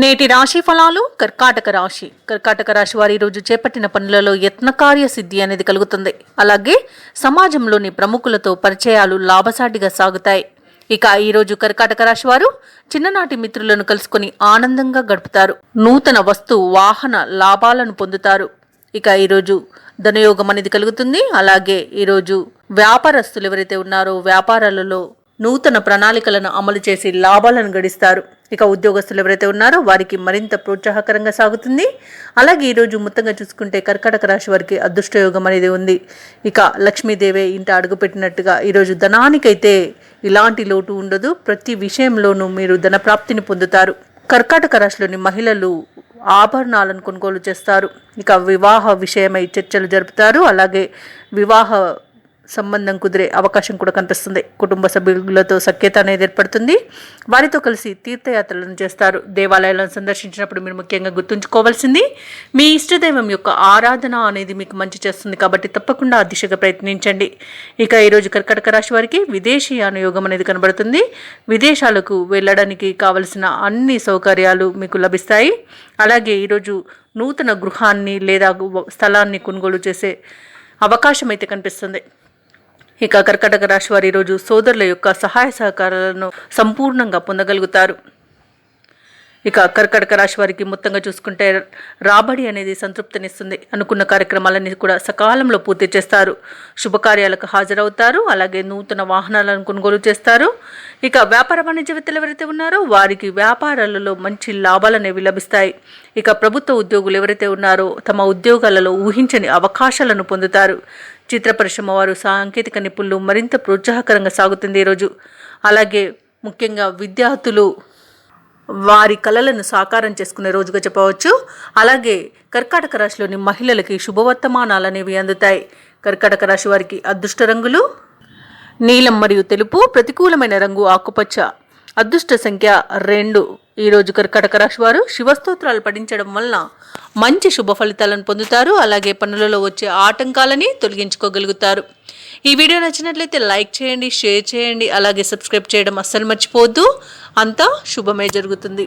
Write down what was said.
నేటి రాశి ఫలాలు కర్కాటక రాశి. కర్కాటక రాశి వారి రోజు చేపట్టిన పనులలో యత్నకార్య సిద్ధి అనేది కలుగుతుంది. అలాగే సమాజంలోని ప్రముఖులతో పరిచయాలు లాభసాటిగా సాగుతాయి. ఇక ఈ రోజు కర్కాటక రాశి వారు చిన్ననాటి మిత్రులను కలుసుకొని ఆనందంగా గడుపుతారు. నూతన వస్తు వాహన లాభాలను పొందుతారు. ఇక ఈరోజు ధనయోగం అనేది కలుగుతుంది. అలాగే ఈరోజు వ్యాపారస్తులు ఎవరైతే ఉన్నారో వ్యాపారాలలో నూతన ప్రణాళికలను అమలు చేసి లాభాలను గడిస్తారు. ఇక ఉద్యోగస్తులు ఎవరైతే ఉన్నారో వారికి మరింత ప్రోత్సాహకరంగా సాగుతుంది. అలాగే ఈరోజు మొత్తంగా చూసుకుంటే కర్కాటక రాశి వారికి అదృష్టయోగం అనేది ఉంది. ఇక లక్ష్మీదేవి ఇంట అడుగుపెట్టినట్టుగా ఈరోజు ధనానికైతే ఇలాంటి లోటు ఉండదు. ప్రతి విషయంలోనూ మీరు ధన ప్రాప్తిని పొందుతారు. కర్కాటక రాశిలోని మహిళలు ఆభరణాలను కొనుగోలు చేస్తారు. ఇక వివాహ విషయమై చర్చలు జరుపుతారు. అలాగే వివాహ సంబంధం కుదిరే అవకాశం కూడా కనిపిస్తుంది. కుటుంబ సభ్యులతో సఖ్యత అనేది ఏర్పడుతుంది. వారితో కలిసి తీర్థయాత్రలను చేస్తారు. దేవాలయాలను సందర్శించినప్పుడు మీరు ముఖ్యంగా గుర్తుంచుకోవాల్సింది మీ ఇష్టదైవం యొక్క ఆరాధన అనేది మీకు మంచి చేస్తుంది కాబట్టి తప్పకుండా ఆ దిశగా ప్రయత్నించండి. ఇక ఈరోజు కర్కటక రాశి వారికి విదేశీయాన యోగం అనేది కనబడుతుంది. విదేశాలకు వెళ్ళడానికి కావలసిన అన్ని సౌకర్యాలు మీకు లభిస్తాయి. అలాగే ఈరోజు నూతన గృహాన్ని లేదా స్థలాన్ని కొనుగోలు చేసే అవకాశం అయితే కనిపిస్తుంది. ఇక కర్కటక రాశి వారు ఈరోజు సోదరుల యొక్క సహాయ సహకారాలను సంపూర్ణంగా పొందగలుగుతారు. ఇక కర్కటక రాశి వారికి మొత్తంగా చూసుకుంటే రాబడి అనేది సంతృప్తినిస్తుంది. అనుకున్న కార్యక్రమాలన్నీ కూడా సకాలంలో పూర్తి చేస్తారు. శుభకార్యాలకు హాజరవుతారు. అలాగే నూతన వాహనాలను కొనుగోలు చేస్తారు. ఇక వ్యాపార వాణిజ్యవేత్తలు ఎవరైతే ఉన్నారో వారికి వ్యాపారాలలో మంచి లాభాలు అనేవి లభిస్తాయి. ఇక ప్రభుత్వ ఉద్యోగులు ఎవరైతే ఉన్నారో తమ ఉద్యోగాలలో ఊహించని అవకాశాలను పొందుతారు. చిత్ర పరిశ్రమ వారు సాంకేతిక నిపుణులు మరింత ప్రోత్సాహకరంగా సాగుతుంది ఈరోజు అలాగే ముఖ్యంగా విద్యార్థులు వారి కళలను సాకారం చేసుకునే రోజుగా చెప్పవచ్చు. అలాగే కర్కాటక రాశిలోని మహిళలకి శుభవర్తమానాలు అనేవి అందుతాయి. కర్కాటక రాశి వారికి అదృష్ట రంగులు నీలం మరియు తెలుపు ప్రతికూలమైన రంగు ఆకుపచ్చ. అదృష్ట సంఖ్య రెండు. ఈరోజు కర్కటక రాశి వారు శివస్తోత్రాలు పఠించడం వలన మంచి శుభ ఫలితాలను పొందుతారు. అలాగే పనులలో వచ్చే ఆటంకాలని తొలగించుకోగలుగుతారు. ఈ వీడియో నచ్చినట్లయితే లైక్ చేయండి షేర్ చేయండి. అలాగే సబ్స్క్రైబ్ చేయడం అస్సలు మర్చిపోవద్దు. అంతా శుభమే జరుగుతుంది.